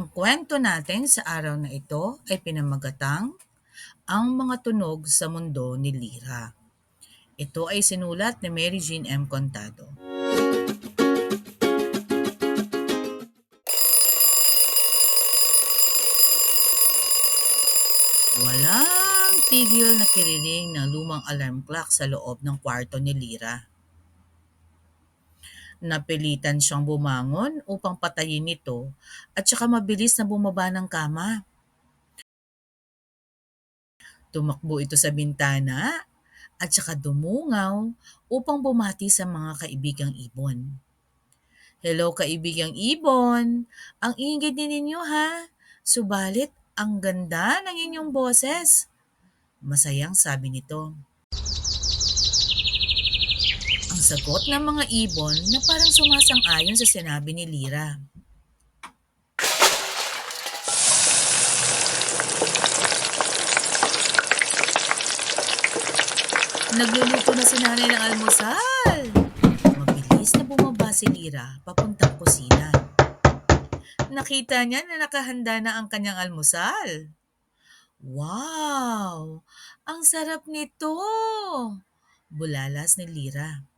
Ang kwento natin sa araw na ito ay pinamagatang Ang Mga Tunog sa Mundo ni Lyra. Ito ay sinulat ni Mary Jean M. Contado. Walang tigil na kiriring ng lumang alarm clock sa loob ng kwarto ni Lyra. Napilitan siyang bumangon upang patayin ito at saka mabilis na bumaba ng kama. Tumakbo ito sa bintana at saka dumungaw upang bumati sa mga kaibigang ibon. Hello kaibigang ibon, ang ingay din ninyo ha, subalit ang ganda ng inyong boses. Masayang sabi nito. Ang sagot ng mga ibon na parang sumasang-ayon sa sinabi ni Lyra. Nagluluto na si nanay ng almusal. Mabilis na bumaba si Lyra papuntang kusina. Nakita niya na nakahanda na ang kanyang almusal. Wow! Ang sarap nito! Bulalas ni Lyra.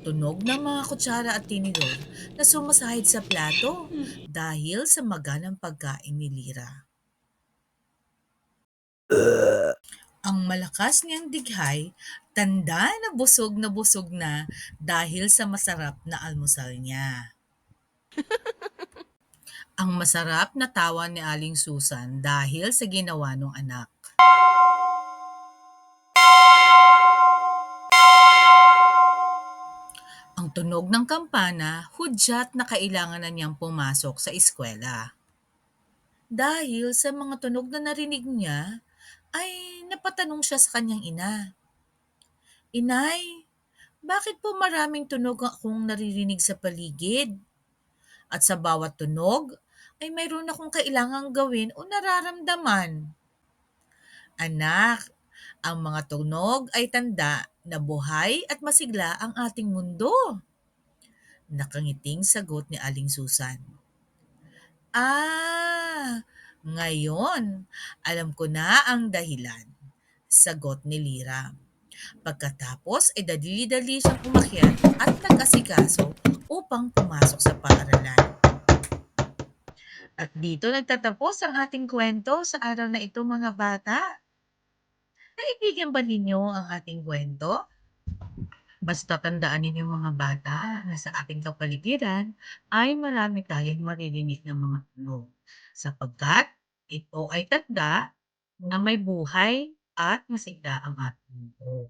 Tunog ng mga kutsara at tinidor na sumasahid sa plato dahil sa maganang pagkain ni Lyra. Ang malakas niyang dighay, tanda na busog na busog na dahil sa masarap na almusal niya. Ang masarap na tawa ni Aling Susan dahil sa ginawa ng anak. Ang tunog ng kampana, hudyat na kailangan na niyang pumasok sa eskwela. Dahil sa mga tunog na narinig niya, ay napatanong siya sa kanyang ina. Inay, bakit po maraming tunog akong naririnig sa paligid? At sa bawat tunog, ay mayroon akong kailangang gawin o nararamdaman. Anak, ang mga tunog ay tanda na buhay at masigla ang ating mundo. Nakangiting sagot ni Aling Susan. Ah, ngayon, alam ko na ang dahilan. Sagot ni Lyra. Pagkatapos ay dadili-dali siyang umakyat at nag-asikaso upang pumasok sa paaralan. At dito nagtatapos ang ating kwento sa araw na ito mga bata. Naibigan ba ninyo ang ating kwento? Basta tandaan ninyo mga bata na sa ating kapaligiran ay marami tayong maririnig ng mga tunog sapagkat ito ay tanda na may buhay at masigla ang ating mundo.